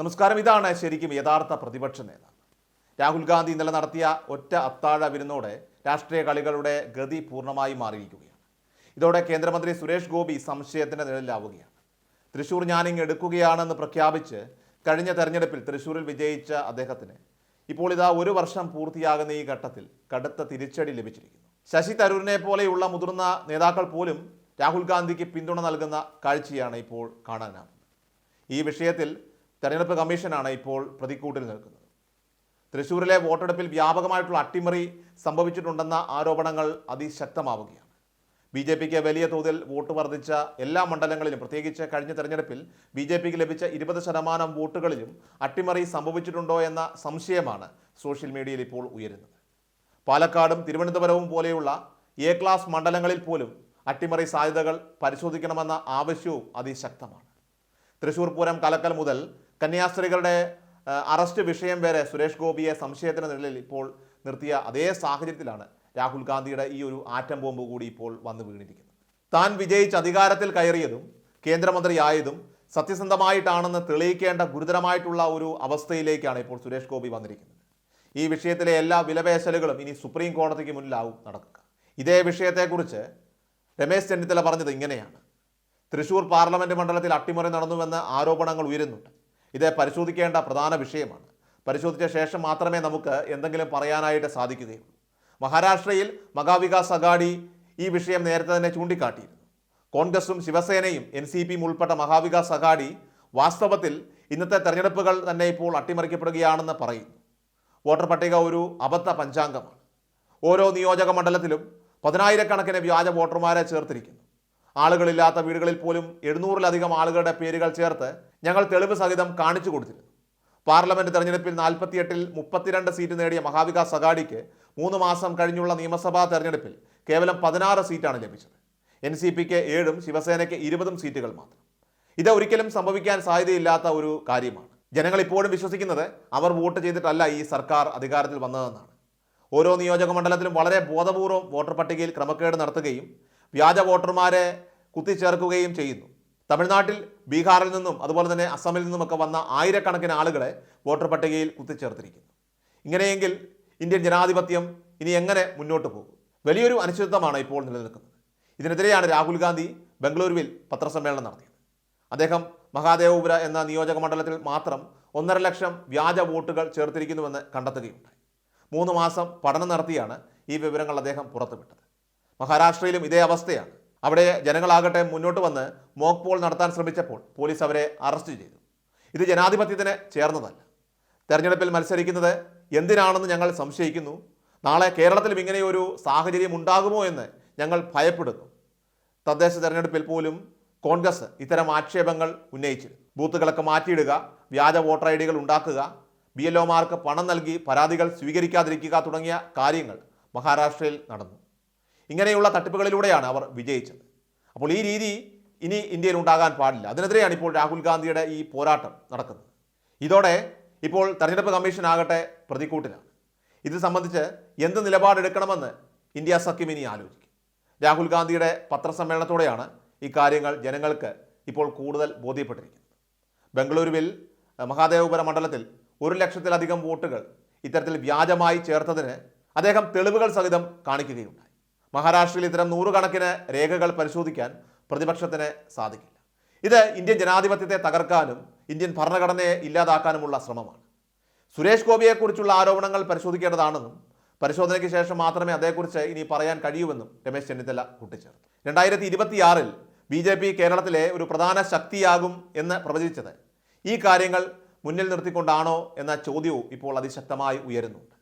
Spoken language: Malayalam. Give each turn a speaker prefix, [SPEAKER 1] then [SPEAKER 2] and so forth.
[SPEAKER 1] നമസ്കാരം. ഇതാണ് ശരിക്കും യഥാർത്ഥ പ്രതിപക്ഷ നേതാവ്. രാഹുൽ ഗാന്ധി ഇന്നലെ നടത്തിയ ഒറ്റ അത്താഴ വിരുന്നോടെ രാഷ്ട്രീയ കളികളുടെ ഗതി പൂർണമായി മാറിയിരിക്കുകയാണ്. ഇതോടെ കേന്ദ്രമന്ത്രി സുരേഷ് ഗോപി സംശയത്തിന്റെ നിഴലിലാവുകയാണ്. തൃശൂർ ഞാനിങ് എടുക്കുകയാണെന്ന് പ്രഖ്യാപിച്ച് കഴിഞ്ഞ തെരഞ്ഞെടുപ്പിൽ തൃശൂരിൽ വിജയിച്ച അദ്ദേഹത്തിന് ഇപ്പോൾ ഇതാ ഒരു വർഷം പൂർത്തിയാകുന്ന ഈ ഘട്ടത്തിൽ കടുത്ത തിരിച്ചടി ലഭിച്ചിരിക്കുന്നു. ശശി തരൂരിനെ പോലെയുള്ള മുതിർന്ന നേതാക്കൾ പോലും രാഹുൽ ഗാന്ധിക്ക് പിന്തുണ നൽകുന്ന കാഴ്ചയാണ് ഇപ്പോൾ കാണാനാവുന്നത്. ഈ വിഷയത്തിൽ തെരഞ്ഞെടുപ്പ് കമ്മീഷനാണ് ഇപ്പോൾ പ്രതിക്കൂട്ടിൽ നിൽക്കുന്നത്. തൃശൂരിലെ വോട്ടെടുപ്പിൽ വ്യാപകമായിട്ടുള്ള അട്ടിമറി സംഭവിച്ചിട്ടുണ്ടെന്ന ആരോപണങ്ങൾ അതിശക്തമാവുകയാണ്. ബി ജെ പിക്ക് വലിയ തോതിൽ വോട്ട് വർദ്ധിച്ച എല്ലാ മണ്ഡലങ്ങളിലും പ്രത്യേകിച്ച് കഴിഞ്ഞ തെരഞ്ഞെടുപ്പിൽ ബി ജെ പിക്ക് ലഭിച്ച ഇരുപത് ശതമാനം വോട്ടുകളിലും അട്ടിമറി സംഭവിച്ചിട്ടുണ്ടോ എന്ന സംശയമാണ് സോഷ്യൽ മീഡിയയിൽ ഇപ്പോൾ ഉയരുന്നത്. പാലക്കാടും തിരുവനന്തപുരവും പോലെയുള്ള എ ക്ലാസ് മണ്ഡലങ്ങളിൽ പോലും അട്ടിമറി സാധ്യതകൾ പരിശോധിക്കണമെന്ന ആവശ്യവും അതിശക്തമാണ്. തൃശൂർ പൂരം കലക്കൽ മുതൽ കന്യാസ്ത്രീകളുടെ അറസ്റ്റ് വിഷയം വരെ സുരേഷ് ഗോപിയെ സംശയത്തിന് നിലയിൽ ഇപ്പോൾ നിർത്തിയ അതേ സാഹചര്യത്തിലാണ് രാഹുൽ ഗാന്ധിയുടെ ഈ ഒരു ആറ്റം ബോംബ് കൂടി ഇപ്പോൾ വന്നു വീണിരിക്കുന്നത്. താൻ വിജയിച്ച് അധികാരത്തിൽ കയറിയതും കേന്ദ്രമന്ത്രിയായതും സത്യസന്ധമായിട്ടാണെന്ന് തെളിയിക്കേണ്ട ഗുരുതരമായിട്ടുള്ള ഒരു അവസ്ഥയിലേക്കാണ് ഇപ്പോൾ സുരേഷ് ഗോപി വന്നിരിക്കുന്നത്. ഈ വിഷയത്തിലെ എല്ലാ വിലപേശലുകളും ഇനി സുപ്രീം കോടതിക്ക് മുന്നിലാവും നടക്കുക. ഇതേ വിഷയത്തെക്കുറിച്ച് രമേശ് ചെന്നിത്തല പറഞ്ഞത് ഇങ്ങനെയാണ്. തൃശൂർ പാർലമെന്റ് മണ്ഡലത്തിൽ അട്ടിമറി നടന്നുവെന്ന് ആരോപണങ്ങൾ ഉയരുന്നുണ്ട്. ഇത് പരിശോധിക്കേണ്ട പ്രധാന വിഷയമാണ്. പരിശോധിച്ച ശേഷം മാത്രമേ നമുക്ക് എന്തെങ്കിലും പറയാനായിട്ട് സാധിക്കുകയുള്ളൂ. മഹാരാഷ്ട്രയിൽ മഹാവികാസ് അഗാഡി ഈ വിഷയം നേരത്തെ തന്നെ ചൂണ്ടിക്കാട്ടിയിരുന്നു. കോൺഗ്രസും ശിവസേനയും എൻ സി പിയും ഉൾപ്പെട്ട മഹാവികാസ് അഗാഡി വാസ്തവത്തിൽ ഇന്നത്തെ തെരഞ്ഞെടുപ്പുകൾ തന്നെ ഇപ്പോൾ അട്ടിമറിക്കപ്പെടുകയാണെന്ന് പറയുന്നു. വോട്ടർ പട്ടിക ഒരു അബദ്ധ പഞ്ചാംഗമാണ്. ഓരോ നിയോജക മണ്ഡലത്തിലും പതിനായിരക്കണക്കിന് വ്യാജ വോട്ടർമാരെ ചേർത്തിരിക്കുന്നു. ആളുകളില്ലാത്ത വീടുകളിൽ പോലും എഴുന്നൂറിലധികം ആളുകളുടെ പേരുകൾ ചേർത്ത് ഞങ്ങൾ തെളിവ് സഹിതം കാണിച്ചു കൊടുത്തിരുന്നു. പാർലമെന്റ് തെരഞ്ഞെടുപ്പിൽ നാൽപ്പത്തിയെട്ടിൽ മുപ്പത്തിരണ്ട് സീറ്റ് നേടിയ മഹാവികാസ് അഗാഡിക്ക് മൂന്ന് മാസം കഴിഞ്ഞുള്ള നിയമസഭാ തെരഞ്ഞെടുപ്പിൽ കേവലം പതിനാറ് സീറ്റാണ് ലഭിച്ചത്. എൻ സി പിക്ക് ഏഴും ശിവസേനയ്ക്ക് ഇരുപതും സീറ്റുകൾ മാത്രം. ഇത് ഒരിക്കലും സംഭവിക്കാൻ സാധ്യതയില്ലാത്ത ഒരു കാര്യമാണ്. ജനങ്ങൾ ഇപ്പോഴും വിശ്വസിക്കുന്നത് അവർ വോട്ട് ചെയ്തിട്ടല്ല ഈ സർക്കാർ അധികാരത്തിൽ വന്നതെന്നാണ്. ഓരോ നിയോജക മണ്ഡലത്തിലും വളരെ ബോധപൂർവം വോട്ടർ പട്ടികയിൽ ക്രമക്കേട് നടത്തുകയും വ്യാജ വോട്ടർമാരെ കുത്തിച്ചേർക്കുകയും ചെയ്യുന്നു. തമിഴ്നാട്ടിൽ ബീഹാറിൽ നിന്നും അതുപോലെ തന്നെ അസമിൽ നിന്നുമൊക്കെ വന്ന ആയിരക്കണക്കിന് ആളുകളെ വോട്ടർ പട്ടികയിൽ കുത്തിച്ചേർത്തിരിക്കുന്നു. ഇങ്ങനെയെങ്കിൽ ഇന്ത്യൻ ജനാധിപത്യം ഇനി എങ്ങനെ മുന്നോട്ട് പോകും? വലിയൊരു അനിശ്ചിതത്വമാണ് ഇപ്പോൾ നിലനിൽക്കുന്നത്. ഇതിനെതിരെയാണ് രാഹുൽ ഗാന്ധി ബംഗളൂരുവിൽ പത്രസമ്മേളനം നടത്തിയത്. അദ്ദേഹം മഹാദേവപുര എന്ന നിയോജക മണ്ഡലത്തിൽ മാത്രം ഒന്നര ലക്ഷം വ്യാജ വോട്ടുകൾ ചേർത്തിരിക്കുന്നുവെന്ന് കണ്ടെത്തുകയുണ്ടായി. മൂന്ന് മാസം പഠനം നടത്തിയാണ് ഈ വിവരങ്ങൾ അദ്ദേഹം പുറത്തുവിട്ടത്. മഹാരാഷ്ട്രയിലും ഇതേ അവസ്ഥയാണ്. അവിടെ ജനങ്ങളാകട്ടെ മുന്നോട്ട് വന്ന് മോക്ക് പോൾ നടത്താൻ ശ്രമിച്ചപ്പോൾ പോലീസ് അവരെ അറസ്റ്റ് ചെയ്തു. ഇത് ജനാധിപത്യത്തിന് ചേർന്നതല്ല. തെരഞ്ഞെടുപ്പിൽ മത്സരിക്കുന്നത് എന്തിനാണെന്ന് ഞങ്ങൾ സംശയിക്കുന്നു. നാളെ കേരളത്തിലും ഇങ്ങനെയൊരു സാഹചര്യം ഉണ്ടാകുമോ എന്ന് ഞങ്ങൾ ഭയപ്പെടുന്നു. തദ്ദേശ തെരഞ്ഞെടുപ്പിൽ പോലും കോൺഗ്രസ് ഇത്തരം ആക്ഷേപങ്ങൾ ഉന്നയിച്ചു ബൂത്തുകളൊക്കെ മാറ്റിയിടുക വ്യാജ വോട്ടർ ഐ ഡികൾ ഉണ്ടാക്കുക ബി എൽ ഒമാർക്ക് പണം നൽകി പരാതികൾ സ്വീകരിക്കാതിരിക്കുക തുടങ്ങിയ കാര്യങ്ങൾ മഹാരാഷ്ട്രയിൽ നടന്നു. ഇങ്ങനെയുള്ള തട്ടിപ്പുകളിലൂടെയാണ് അവർ വിജയിച്ചത്. അപ്പോൾ ഈ രീതി ഇനി ഇന്ത്യയിൽ ഉണ്ടാകാൻ പാടില്ല. അതിനെതിരെയാണ് ഇപ്പോൾ രാഹുൽ ഗാന്ധിയുടെ ഈ പോരാട്ടം നടക്കുന്നത്. ഇതോടെ ഇപ്പോൾ തെരഞ്ഞെടുപ്പ് കമ്മീഷൻ ആകട്ടെ പ്രതിക്കൂട്ടിലാണ്. ഇത് സംബന്ധിച്ച് എന്ത് നിലപാടെടുക്കണമെന്ന് ഇന്ത്യ സഖ്യം ഇനി ആലോചിക്കും. രാഹുൽ ഗാന്ധിയുടെ പത്രസമ്മേളനത്തോടെയാണ് ഈ കാര്യങ്ങൾ ജനങ്ങൾക്ക് ഇപ്പോൾ കൂടുതൽ ബോധ്യപ്പെട്ടിരിക്കുന്നത്. ബംഗളൂരുവിൽ മഹാദേവപുര മണ്ഡലത്തിൽ ഒരു ലക്ഷത്തിലധികം വോട്ടുകൾ ഇത്തരത്തിൽ വ്യാജമായി ചേർത്തതിന് അദ്ദേഹം തെളിവുകൾ സഹിതം കാണിക്കുകയുണ്ടായി. മഹാരാഷ്ട്രയിൽ ഇത്തരം നൂറുകണക്കിന് രേഖകൾ പരിശോധിക്കാൻ പ്രതിപക്ഷത്തിന് സാധിക്കില്ല. ഇത് ഇന്ത്യൻ ജനാധിപത്യത്തെ തകർക്കാനും ഇന്ത്യൻ ഭരണഘടനയെ ഇല്ലാതാക്കാനുമുള്ള ശ്രമമാണ്. സുരേഷ് ഗോപിയെക്കുറിച്ചുള്ള ആരോപണങ്ങൾ പരിശോധിക്കേണ്ടതാണെന്നും പരിശോധനയ്ക്ക് ശേഷം മാത്രമേ അതേക്കുറിച്ച് ഇനി പറയാൻ കഴിയൂവെന്നും രമേശ് ചെന്നിത്തല കൂട്ടിച്ചേർത്തു. രണ്ടായിരത്തി ഇരുപത്തിയാറിൽ ബി ജെ പി കേരളത്തിലെ ഒരു പ്രധാന ശക്തിയാകും എന്ന് പ്രവചിച്ചത് ഈ കാര്യങ്ങൾ മുന്നിൽ നിർത്തിക്കൊണ്ടാണോ എന്ന ചോദ്യവും ഇപ്പോൾ അതിശക്തമായി ഉയരുന്നുണ്ട്.